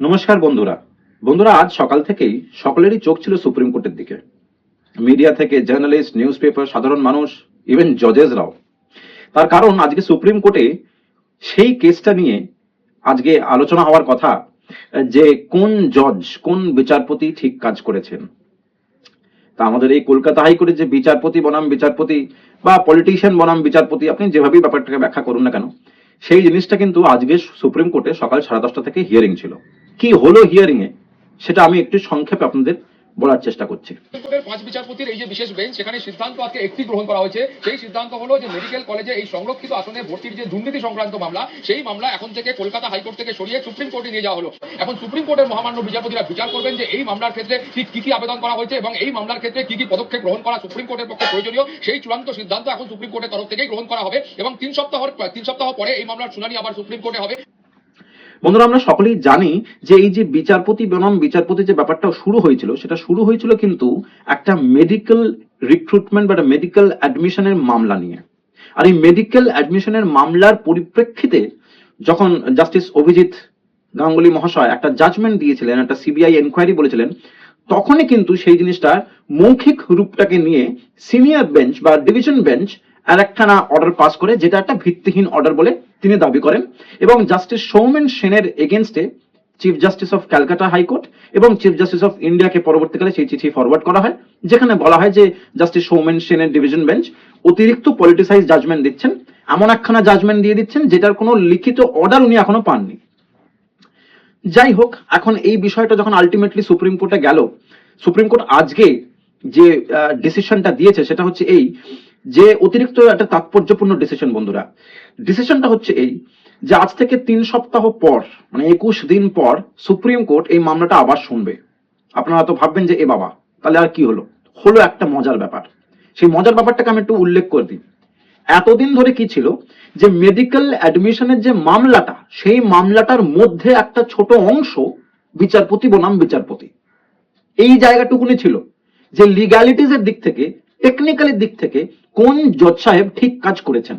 নমস্কার বন্ধুরা। বন্ধুরা, আজ সকাল থেকেই সকলেরই চোখ ছিল সুপ্রিম কোর্টের দিকে। মিডিয়া থেকে জার্নালিস্ট নিউজ পেপার সাধারণ মানুষ, ইভেন জজেসরাও। তার কারণ, আজকে সুপ্রিম কোর্টে সেই কেসটা নিয়ে আজকে আলোচনা হওয়ার কথা, যে কোন জজ, কোন বিচারপতি ঠিক কাজ করেছেন। তা আমাদের এই কলকাতা হাইকোর্টের যে বিচারপতি বনাম বিচারপতি বা পলিটিশিয়ান বনাম বিচারপতি, আপনি যেভাবেই ব্যাপারটাকে ব্যাখ্যা করুন না কেন সেই জিনিসটা কিন্তু আজকে সুপ্রিম কোর্টে সকাল সাড়ে দশটা থেকে হিয়ারিং ছিল। কি হলো হিয়ারিং এ সেটা আমি একটু সংক্ষেপে আপনাদের বলার চেষ্টা করছি। পাঁচ বিচারপতির এই যে বিশেষ বেঞ্চ, সেখানে সিদ্ধান্ত আজকে একটি গ্রহণ করা হয়েছে। সেই সিদ্ধান্ত হলো যে মেডিকেল কলেজে এই সংরক্ষিত আসনে ভর্তির যে দুর্নীতি সংক্রান্ত মামলা, সেই মামলা এখন থেকে কলকাতা হাইকোর্ট থেকে সরিয়ে সুপ্রিম কোর্টে নিয়ে যাওয়া হলো। এখন সুপ্রিম কোর্টের মহামান্য বিচারপতিরা বিচার করবেন যে এই মামলার ক্ষেত্রে ঠিক কি কি আবেদন করা হয়েছে এবং এই মামলার ক্ষেত্রে কি কি পদক্ষেপ গ্রহণ করা সুপ্রিম কোর্টের পক্ষে প্রয়োজনীয়, সেই চূড়ান্ত সিদ্ধান্ত এখন সুপ্রিম কোর্টের তরফ থেকেই গ্রহণ করা হবে এবং তিন সপ্তাহ তিন সপ্তাহ পরে এই মামলার শুনানি আবার সুপ্রিম কোর্টে হবে। বন্ধুরা, আমরা সকলেই জানি যে এই যে বিচারপতি বনাম, বিচারপতি যে ব্যাপারটা শুরু হয়েছিল, সেটা শুরু হয়েছিল কিন্তু একটা মেডিকেল রিক্রুটমেন্ট বা মেডিকেল অ্যাডমিশনের মামলা নিয়ে। আর এই মেডিকেল অ্যাডমিশনের মামলার পরিপ্রেক্ষিতে যখন জাস্টিস অভিজিৎ গাঙ্গুলি মহাশয় একটা জাজমেন্ট দিয়েছিলেন, একটা সিবিআই এনকোয়ারি বলেছিলেন, তখনই কিন্তু সেই জিনিসটার মৌখিক রূপটাকে নিয়ে সিনিয়র বেঞ্চ বা ডিভিশন বেঞ্চ আর একখানা অর্ডার পাস করে, যেটা একটা ভিত্তিহীন অর্ডার বলে তিনি দাবি করেন এবং জাস্টিস সৌমেন সেনের এগেনস্টে chief justice of Calcutta high court এবং চিফ জাস্টিস অফ ইন্ডিয়াকে পরবর্তীকালে সেই চিঠি ফরওয়ার্ড করা হয়, যেখানে বলা হয় যে জাস্টিস সৌমেন সেনের ডিভিশন বেঞ্চ অতিরিক্ত পলিটিসাইজ জাজমেন্ট দিচ্ছেন, এমন একখানা জাজমেন্ট দিয়ে দিচ্ছেন, যেটার কোনো লিখিত অর্ডার উনি এখনও পাননি। যাই হোক, এখন এই বিষয়টা যখন আলটিমেটলি সুপ্রিম কোর্টে গেল, সুপ্রিম কোর্ট আজকে যে ডিসিশনটা দিয়েছে, সেটা হচ্ছে এই যে অতিরিক্ত একটা তাৎপর্যপূর্ণ ডিসিশন বন্ধুরা। ডিসিশনটা হচ্ছে এই যে আজ থেকে তিন সপ্তাহ পর মানে একুশ দিন পর সুপ্রিম কোর্ট এই মামলাটা আবার শুনবে। আপনারা তো ভাববেন যে, এ বাবা, তাহলে আর কি হলো? হলো একটা মজার ব্যাপার। সেই মজার ব্যাপারটাকে আমি একটু উল্লেখ করে দিই। এতদিন ধরে কি ছিল যে মেডিকেল অ্যাডমিশনের যে মামলাটা, সেই মামলাটার মধ্যে একটা ছোট অংশ বিচারপতি বনাম বিচারপতি। এই জায়গাটুকুনি ছিল যে লিগ্যালিটিস এর দিক থেকে টেকনিক্যালের দিক থেকে কোন জজ সাহেব ঠিক কাজ করেছেন?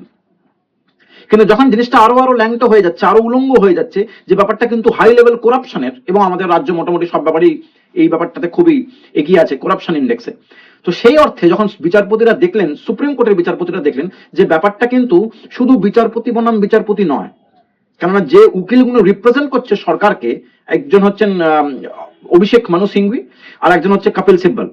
কিন্তু যখন জিনিসটা আরও আরও ল্যাংটো হয়ে যাচ্ছে, আরও উলঙ্গ হয়ে যাচ্ছে, যে ব্যাপারটা কিন্তু হাই লেভেল করাপশনের এবং আমাদের রাজ্য মোটামুটি সব ব্যাপারেই এই ব্যাপারটাতে খুবই এগিয়ে আছে করাপশন ইন্ডেক্সে তো সেই অর্থে যখন বিচারপতিরা দেখলেন, সুপ্রিম কোর্টের বিচারপতিরা দেখলেন, যে ব্যাপারটা কিন্তু শুধু বিচারপতি বনাম বিচারপতি নয়, কেননা যে উকিলগুলো রিপ্রেজেন্ট করছে সরকারকে, একজন হচ্ছেন অভিষেক মানু সিংভি, আর একজন হচ্ছে কপিল সিব্বল।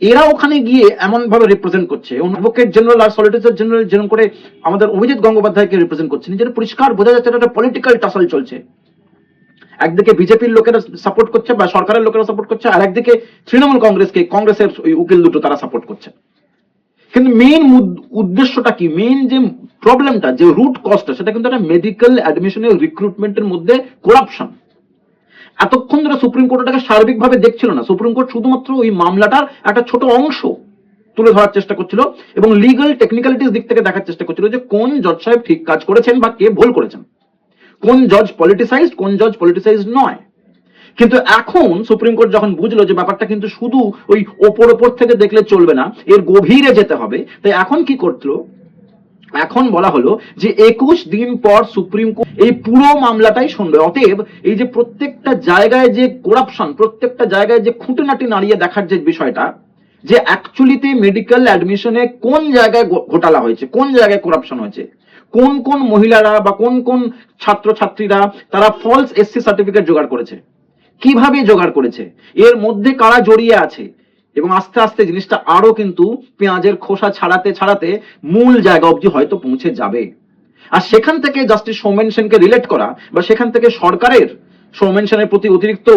এরা ওখানে গিয়ে এমন ভাবে রিপ্রেজেন্ট করছে অ্যাডভোকেট জেনারেল আর সলিটিসার জেনারেল যেরকম করে আমাদের অভিজিৎ গঙ্গোপাধ্যায়কে রিপ্রেজেন্ট করছেন যেটা পরিষ্কার বোঝা যাচ্ছে একটা পলিটিক্যাল টাসল চলছে। একদিকে বিজেপির লোকেরা সাপোর্ট করছে বা সরকারের লোকেরা সাপোর্ট করছে, আর একদিকে তৃণমূল কংগ্রেসকে, কংগ্রেসের উকিল দুটো তারা সাপোর্ট করছে। কিন্তু মেইন উদ্দেশ্যটা কি? মেইন যে প্রবলেমটা যে রুট কজটা সেটা কিন্তু একটা মেডিকেল অ্যাডমিশনের রিক্রুটমেন্টের মধ্যে করাপশন এতক্ষণ ধরে সুপ্রিম কোর্ট এটাকে সার্বিকভাবে দেখছিল না। সুপ্রিম কোর্ট শুধুমাত্র ওই মামলাটার একটা ছোট অংশ তুলে ধরার চেষ্টা করছিল এবং লিগাল টেকনিক্যালিটিস দিক থেকে দেখার চেষ্টা করছিল যে কোন জজ সাহেব ঠিক কাজ করেছেন বা কে ভুল করেছেন। কোন জজ পলিটিসাইজড কোন জজ পলিটিসাইজড নয়। কিন্তু এখন সুপ্রিম কোর্ট যখন বুঝলো যে ব্যাপারটা কিন্তু শুধু ওই ওপর ওপর থেকে দেখলে চলবে না, এর গভীরে যেতে হবে, তাই এখন কি করল? এখন বলা হলো যে একুশ দিন পর সুপ্রিম কোর্ট এই পুরো মামলাটাই শুনবে। অতএব এই যে প্রত্যেকটা জায়গায় যে করাপশন প্রত্যেকটা জায়গায় যে খুঁটিনাটি নাড়িয়ে দেখার যে বিষয়টা, যে অ্যাকচুয়ালিতে মেডিকেল অ্যাডমিশনে কোন জায়গায় ঘোটালা হয়েছে, কোন জায়গায় করাপশন হয়েছে, কোন কোন মহিলারা বা কোন কোন ছাত্র ছাত্রীরা তারা ফলস এসসি সার্টিফিকেট জোগাড় করেছে, কীভাবে জোগাড় করেছে, এর মধ্যে কারা জড়িয়ে আছে এবং আস্তে আস্তে জিনিসটা আরও কিন্তু পেঁয়াজের খোসা ছাড়াতে ছাড়াতে মূল জায়গা অবধি হয়তো পৌঁছে যাবে। আর সেখান থেকে জাস্টিস সৌমেন সেনকে রিলেট করা বা সেখান থেকে সরকারের সৌমেন সেনের প্রতি অতিরিক্ত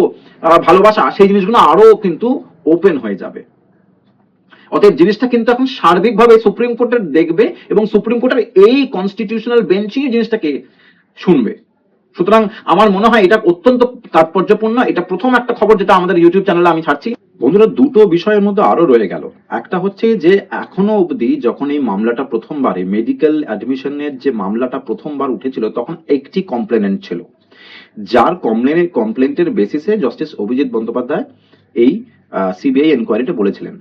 ভালোবাসা, সেই জিনিসগুলো আরও কিন্তু ওপেন হয়ে যাবে। অতএব জিনিসটা কিন্তু এখন সার্বিকভাবে সুপ্রিম কোর্টের দেখবে এবং সুপ্রিম কোর্টের এই কনস্টিটিউশনাল বেঞ্চই জিনিসটাকে শুনবে। সুতরাং আমার মনে হয় এটা অত্যন্ত তাৎপর্যপূর্ণ। এটা প্রথম একটা খবর যেটা আমাদের ইউটিউব চ্যানেলে আমি ছাড়ছি। বন্ধুরা, দুটো বিষয়ের মধ্যে আরও রয়ে গেল। একটা হচ্ছে যে, এখনও অবধি যখন এই মামলাটা প্রথমবারে মেডিকেল অ্যাডমিশনের যে মামলাটা প্রথমবার উঠেছিল, তখন একটি কমপ্লেনেন্ট ছিল। যার কমপ্লেনের কমপ্লেন্টের বেসিসে জাস্টিস অভিজিৎ বন্দ্যোপাধ্যায় এই সিবিআই এনকোয়ারিটা বলেছিলেন।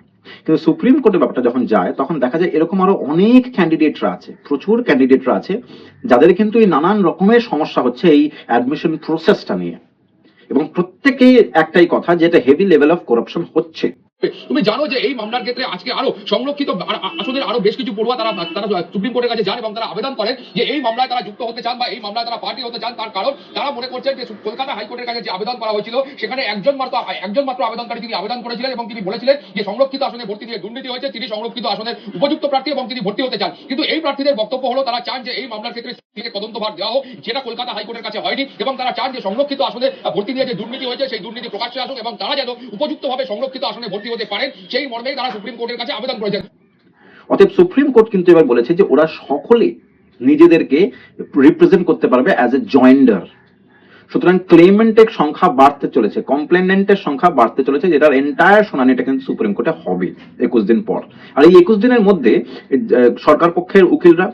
কিন্তু সুপ্রিম কোর্টে ব্যাপারটা যখন যায়, তখন দেখা যায় এরকম আরও অনেক ক্যান্ডিডেটরা আছে, প্রচুর ক্যান্ডিডেটরা আছে, যাদের কিন্তু এই নানান রকমের সমস্যা হচ্ছে এই অ্যাডমিশন প্রসেসটা নিয়ে। এবং প্রত্যেকেই একটাই কথা যে এটা হেভি লেভেল অফ করাপশন হচ্ছে। তুমি জানো যে এই মামলার ক্ষেত্রে আজকে আরও সংরক্ষিত আসনের আরও বেশ কিছু পড়ুয়া তারা তারা সুপ্রিম কোর্টের কাছে যান এবং তারা আবেদন করেন যে এই মামলায় তারা যুক্ত হতে চান বা এই মামলায় তারা পার্টি হতে চান তার কারণ তারা মনে করছেন যে কলকাতা হাইকোর্টের কাছে যে আবেদন করা হয়েছিল, সেখানে একজন মাত্র একজন মাত্র আবেদনকারী তিনি আবেদন করেছিলেন এবং তিনি বলেছিলেন যে সংরক্ষিত আসনে ভর্তি দিয়ে দুর্নীতি হয়েছে, তিনি সংরক্ষিত আসনের উপযুক্ত প্রার্থী এবং তিনি ভর্তি হতে চান। কিন্তু এই প্রার্থীদের বক্তব্য হলো, তারা চান যে এই মামলার ক্ষেত্রে সিবিআই তদন্ত ভার দেওয়া হোক, যেটা কলকাতা হাইকোর্টের কাছে হয়নি, এবং তারা চান যে সংরক্ষিত আসনে ভর্তি দিয়ে যে দুর্নীতি হয়েছে, সেই দুর্নীতি প্রকাশ্যে আসুক এবং তারা যেন উপযুক্তভাবে সংরক্ষিত আসনে ভর্তি হতে পারেন সেই মর্মেই তারা সুপ্রিম কোর্টের কাছে আবেদন করেছেন অতএব সুপ্রিম কোর্ট কিন্তু এবার বলেছে যে ওরা সকলে নিজেদেরকে রিপ্রেজেন্ট করতে পারবে অ্যাজ এ জয়েন্ডার সুতরাং ক্লেমেন্টের সংখ্যা বাড়তে চলেছে কমপ্লেনেন্টের সংখ্যা বাড়তে চলেছে, যেটার এন্টায়ার শুনানিটা কিন্তু সুপ্রিম কোর্টে হবে একুশ দিন পর। আর এই একুশ দিনের মধ্যে সরকার পক্ষের উকিলরা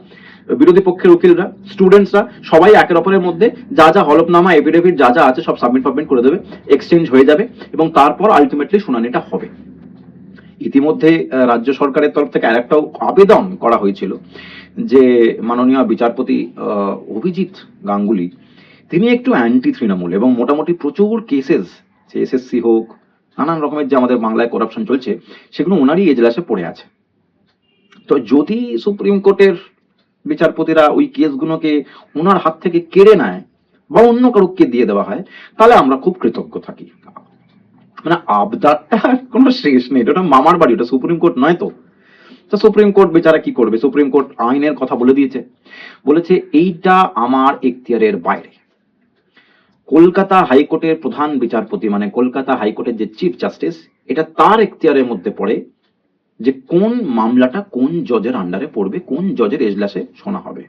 বিরোধী পক্ষের উকিলরা স্টুডেন্টসরা সবাই একের অপরের মধ্যে যা যা হলফনামা এফিডেভিট যা যা আছে সব সাবমিট ফাবমিট করে দেবে এক্সচেঞ্জ হয়ে যাবে এবং তারপর আলটিমেটলি শুনানিটা হবে। ইতিমধ্যে রাজ্য সরকারের তরফ থেকে আরেকটাও আবেদন করা হয়েছিল যে মাননীয় বিচারপতি অভিজিৎ গাঙ্গুলি, তিনি একটু অ্যান্টি তৃণমূল এবং মোটামুটি প্রচুর কেসেস যে এসএসসি হোক, নানান রকমের যে আমাদের বাংলায় করাপশন চলছে, সেগুলো ওনারই এজলাসে পড়ে আছে। তো যদি সুপ্রিম কোর্টের বিচারপতিরা ওই কেসগুলোকে ওনার হাত থেকে কেড়ে নেয় বা অন্য কারুকে দিয়ে দেওয়া হয়, তাহলে আমরা খুব কৃতজ্ঞ থাকি। মানে আবদারটা কোনো শেষ নেই। ওটা মামার বাড়ি, ওটা সুপ্রিম কোর্ট নয় তো। তো সুপ্রিম কোর্ট বেচারা কি করবে? সুপ্রিম কোর্ট আইনের কথা বলে দিয়েছে। বলেছে, এইটা আমার এখতিয়ারের বাইরে। কলকাতা হাইকোর্টের প্রধান বিচারপতি মানে কলকাতা হাইকোর্টের যে চিফ জাস্টিস এটা তার এখতিয়ারের মধ্যে পড়ে। যে কোন মামলাটা কোন জজের আন্ডারে পড়বে, কোন জজের এজলাসে শোনা হবে।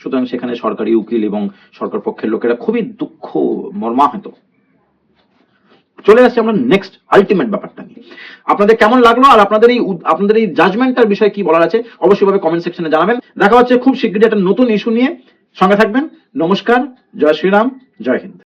সুতরাং সেখানে সরকারি উকিল এবং সরকার পক্ষের লোকেরা খুবই দুঃখ, মর্মাহত। চলে আসছি আমরা নেক্সট আলটিমেট ব্যাপারটা নিয়ে। আপনাদের কেমন লাগল আর আপনাদের এই আপনাদের এই জাজমেন্টটার বিষয়ে কি বলার আছে, অবশ্যই ভাবে কমেন্ট সেকশনে জানাবেন। দেখা হচ্ছে খুব শীঘ্রই একটা নতুন ইস্যু নিয়ে। সঙ্গে থাকবেন। নমস্কার, জয় শ্রীরাম, জয় হিন্দ।